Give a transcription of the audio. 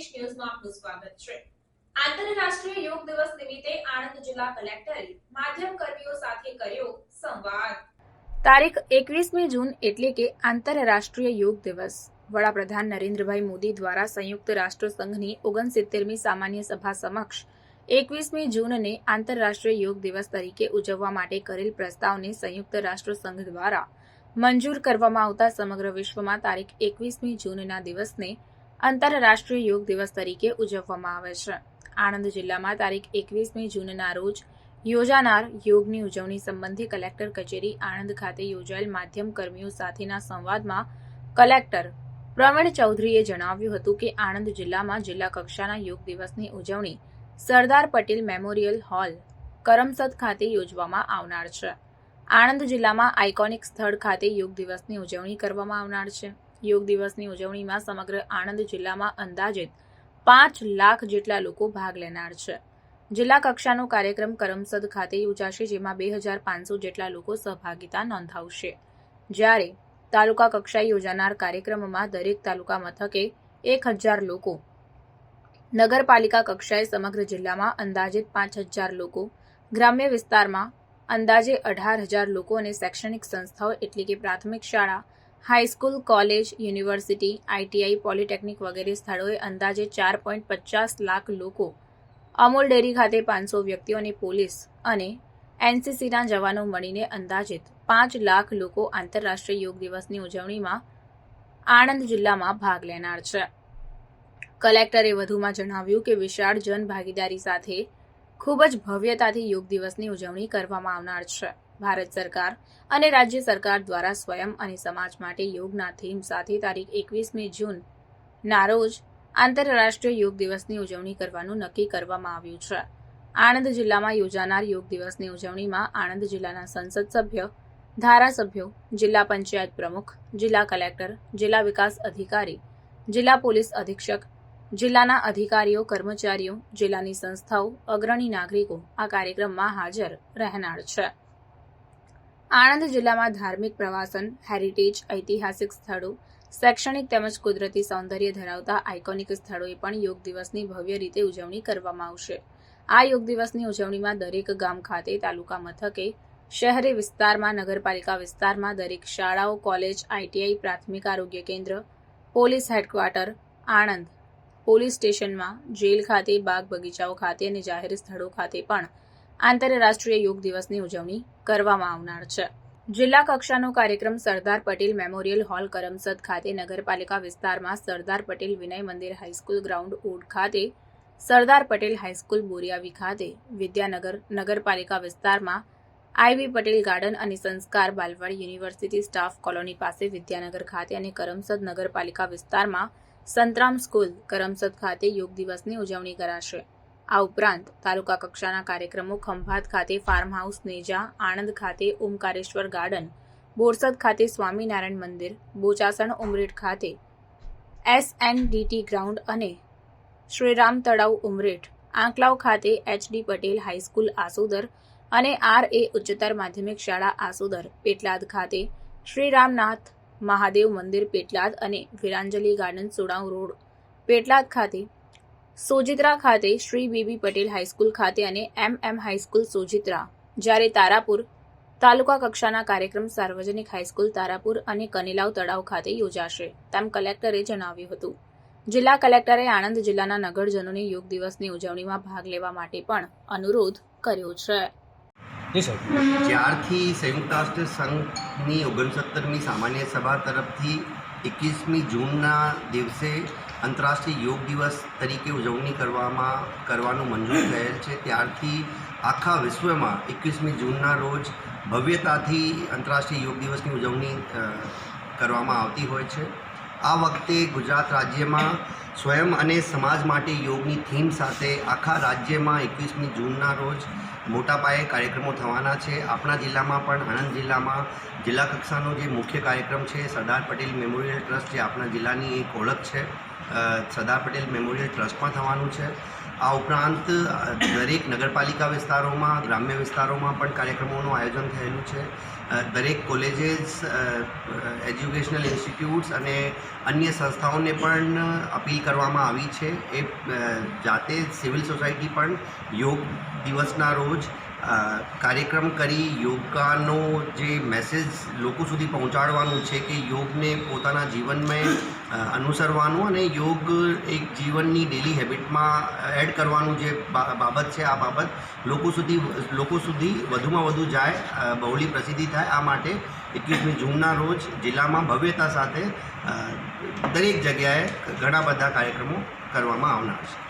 સંદેશ ન્યૂઝમાં આપનું સ્વાગત છે. આંતરરાષ્ટ્રીય યોગ દિવસ નિમિત્તે આણંદ જિલ્લા કલેક્ટરે માધ્યમ કર્મીઓ સાથે કર્યો સંવાદ. તારીખ એકવીસમી જૂન એટલે કે આંતરરાષ્ટ્રીય યોગ દિવસ. વડાપ્રધાન નરેન્દ્રભાઈ મોદી દ્વારા સંયુક્ત રાષ્ટ્ર સંઘની ઓગણસિત્તેરમી સામાન્ય સભા સમક્ષ એકવીસમી જૂનને આંતરરાષ્ટ્રીય યોગ દિવસ તરીકે ઉજવવા માટે કરેલ પ્રસ્તાવને સંયુક્ત રાષ્ટ્ર સંઘ દ્વારા મંજૂર કરવામાં આવતા સમગ્ર વિશ્વમાં તારીખ એકવીસમી જૂનના દિવસને આંતરરાષ્ટ્રીય યોગ દિવસ તરીકે ઉજવવામાં આવે છે. આણંદ જિલ્લામાં તારીખ એકવીસમી જૂનના રોજ યોજાનાર યોગની ઉજવણી સંબંધી કલેક્ટર કચેરી આણંદ ખાતે યોજાયેલ માધ્યમ કર્મીઓ સાથેના સંવાદમાં કલેક્ટર પ્રવીણ ચૌધરીએ જણાવ્યું હતું કે આણંદ જિલ્લામાં જિલ્લા કક્ષાના યોગ દિવસની ઉજવણી સરદાર પટેલ મેમોરિયલ હોલ, કરમસદ ખાતે યોજવામાં આવનાર છે. આણંદ જિલ્લામાં આઇકોનિક સ્થળ ખાતે યોગ દિવસની ઉજવણી કરવામાં આવનાર છે. યોગ દિવસની ઉજવણીમાં સમગ્ર આણંદ જિલ્લામાં અંદાજિત પાંચ લાખ જેટલા લોકો ભાગ લેનાર છે. જિલ્લા કક્ષાનો કાર્યક્રમ કરમસદ ખાતે યોજાશે, જેમાં બે હજાર પાંચસો જેટલા લોકો સહભાગિતા નોંધાવશે. જ્યારે તાલુકા કક્ષાએ યોજાનાર કાર્યક્રમમાં દરેક તાલુકા મથકે એક હજાર લોકો, નગરપાલિકા કક્ષાએ સમગ્ર જિલ્લામાં અંદાજિત પાંચ હજાર લોકો, ગ્રામ્ય વિસ્તારમાં અંદાજે અઢાર હજાર લોકો અને શૈક્ષણિક સંસ્થાઓ એટલે કે પ્રાથમિક શાળા high school college, university ITI polytechnic વગેરે સ્થળોએ અંદાજે ચાર પોઈન્ટ પચાસ લાખ લોકો. અમૂલ ડેરી ખાતે પાંચસો વ્યક્તિઓની પોલીસ અને એનસીસીના જવાનો મળીને અંદાજિત પાંચ લાખ લોકો આંતરરાષ્ટ્રીય યોગ દિવસની ઉજવણીમાં આણંદ જિલ્લામાં ભાગ લેનાર છે. કલેક્ટરે વધુમાં જણાવ્યું કે વિશાળ જન ભાગીદારી સાથે ખૂબ જ ભવ્યતાથી યોગ દિવસની ઉજવણી કરવામાં આવનાર છે. ભારત સરકાર અને રાજ્ય સરકાર દ્વારા સ્વયં અને સમાજ માટે યોગના થીમ સાથે તારીખ એકવીસમી જૂન ના રોજ આંતરરાષ્ટ્રીય યોગ દિવસની ઉજવણી કરવાનું નક્કી કરવામાં આવ્યું છે. આણંદ જિલ્લામાં યોજાનાર યોગ દિવસની ઉજવણીમાં આણંદ જિલ્લાના સંસદ સભ્ય, ધારાસભ્યો, જિલ્લા પંચાયત પ્રમુખ, જિલ્લા કલેક્ટર, જિલ્લા વિકાસ અધિકારી, જિલ્લા પોલીસ અધિક્ષક, જિલ્લાના અધિકારીઓ, કર્મચારીઓ, જિલ્લાની સંસ્થાઓ, અગ્રણી નાગરિકો આ કાર્યક્રમમાં હાજર રહેનાર છે. આણંદ જિલ્લામાં ધાર્મિક પ્રવાસન હેરિટેજ ઐતિહાસિક સ્થળો, શૈક્ષણિક તેમજ કુદરતી સૌંદર્ય ધરાવતા આઇકોનિક સ્થળોએ પણ યોગ દિવસની ભવ્ય રીતે ઉજવણી કરવામાં આવશે. આ યોગ દિવસની ઉજવણીમાં દરેક ગામ ખાતે, તાલુકા મથકે, શહેરી વિસ્તારમાં, નગરપાલિકા વિસ્તારમાં દરેક શાળાઓ, કોલેજ આઈટીઆઈ પ્રાથમિક આરોગ્ય કેન્દ્ર, પોલીસ હેડક્વાર્ટર, આણંદ પોલીસ સ્ટેશનમાં, જેલ ખાતે, બાગ બગીચાઓ ખાતે અને જાહેર સ્થળો ખાતે પણ આંતરરાષ્ટ્રીય યોગ દિવસની ઉજવણી કરવામાં આવનાર છે. જિલ્લા કક્ષાનો કાર્યક્રમ સરદાર પટેલ મેમોરિયલ હોલ કરમસદ ખાતે નગરપાલિકા વિસ્તારમાં સરદાર પટેલ વિનય મંદિર હાઈસ્કૂલ ગ્રાઉન્ડ ઓડ ખાતે સરદાર પટેલ હાઈસ્કૂલ બોરિયાવી ખાતે વિદ્યાનગર નગરપાલિકા વિસ્તારમાં આઈવી પટેલ ગાર્ડન અને સંસ્કાર બાલવાડ યુનિવર્સિટી સ્ટાફ કોલોની પાસે વિદ્યાનગર ખાતે અને કરમસદ નગરપાલિકા વિસ્તારમાં સંતરામ સ્કૂલ કરમસદ ખાતે યોગ દિવસની ઉજવણી કરાશે. આ ઉપરાંત તાલુકા કક્ષાના કાર્યક્રમો ખંભાત ખાતે ફાર્મ હાઉસ નેજા, આણંદ ખાતે ઓમકારેશ્વર ગાર્ડન બોરસદ ખાતે સ્વામિનારાયણ મંદિર, બોચાસણ ઉમરેઠ ખાતે એસએનડીટી ગ્રાઉન્ડ અને શ્રીરામ તળાવ ઉમરેઠ, આંકલાવ ખાતે એચડી પટેલ હાઈસ્કૂલ આસોદર અને આર એ ઉચ્ચતર માધ્યમિક શાળા આસોદર, પેટલાદ ખાતે શ્રીરામનાથ મહાદેવ મંદિર, પેટલાદ અને વિરાંજલી ગાર્ડન સુડાઉ રોડ, પેટલાદ ખાતે સોજિત્રા ખાતે શ્રી બીબી પટેલ હાઈસ્કૂલ ખાતે અને એમ એમ હાઈસ્કૂલ સોજિત્રા જ્યારે તારાપુર તાલુકા કક્ષાના કાર્યક્રમ સાર્વજનિક હાઈસ્કૂલ તારાપુર અને કનેલાવ તળાવ ખાતે યોજાશે તેમ કલેક્ટરે જણાવ્યું હતું. જિલ્લા કલેક્ટરે આણંદ જિલ્લાના નગરજનોને યોગ દિવસની ઉજવણીમાં ભાગ લેવા માટે પણ અનુરોધ કર્યો છે. જી જ્યારથી સંયુક્ત રાષ્ટ્ર સંઘની ઓગણસત્તરમી સામાન્ય સભા તરફથી એકવીસમી જૂનના દિવસે આંતરરાષ્ટ્રીય યોગ દિવસ તરીકે ઉજવણી કરવામાં કરવાનું મંજૂર થયેલ છે. ત્યારથી આખા વિશ્વમાં એકવીસમી જૂનના રોજ ભવ્યતાથી આંતરરાષ્ટ્રીય યોગ દિવસની ઉજવણી કરવામાં આવતી હોય છે. આ વખતે ગુજરાત રાજ્યમાં સ્વયં અને સમાજ માટે યોગની થીમ સાથે આખા રાજ્યમાં એકવીસમી જૂનના રોજ મોટા પાયે કાર્યક્રમો થવાના છે. આપણા જિલ્લામાં પણ, આણંદ જિલ્લામાં જિલ્લા કક્ષાનો જે મુખ્ય કાર્યક્રમ છે, સરદાર પટેલ મેમોરિયલ ટ્રસ્ટ જે આપણા જિલ્લાની એક ઓળખ છે. સરદાર પટેલ મેમોરિયલ ટ્રસ્ટમાં થવાનું છે. આ ઉપરાંત દરેક નગરપાલિકા વિસ્તારોમાં, ગ્રામ્ય વિસ્તારોમાં પણ કાર્યક્રમોનું આયોજન થયેલું છે. દરેક કોલેજીસ એજ્યુકેશનલ ઇન્સ્ટિટ્યૂટ્સ અને અન્ય સંસ્થાઓને પણ અપીલ કરવામાં આવી છે. એ જાતે સિવિલ સોસાયટી પણ યોગ દિવસના રોજ કાર્યક્રમ કરી યોગાનો જે મેસેજ લોકો સુધી પહોંચાડવાનું છે કે યોગને પોતાના જીવનમાં અનુસરવાનું અને યોગ એક જીવનની ડેલી હેબિટમાં એડ કરવાનું જે બાબત છે, આ બાબત લોકો સુધી લોકો સુધી વધુમાં વધુ જાય બહુલી પ્રસિદ્ધિ થાય. આ માટે એકવીસમી જૂનના રોજ જિલ્લામાં ભવ્યતા સાથે દરેક જગ્યાએ ઘણા બધા કાર્યક્રમો કરવામાં આવનાર છે.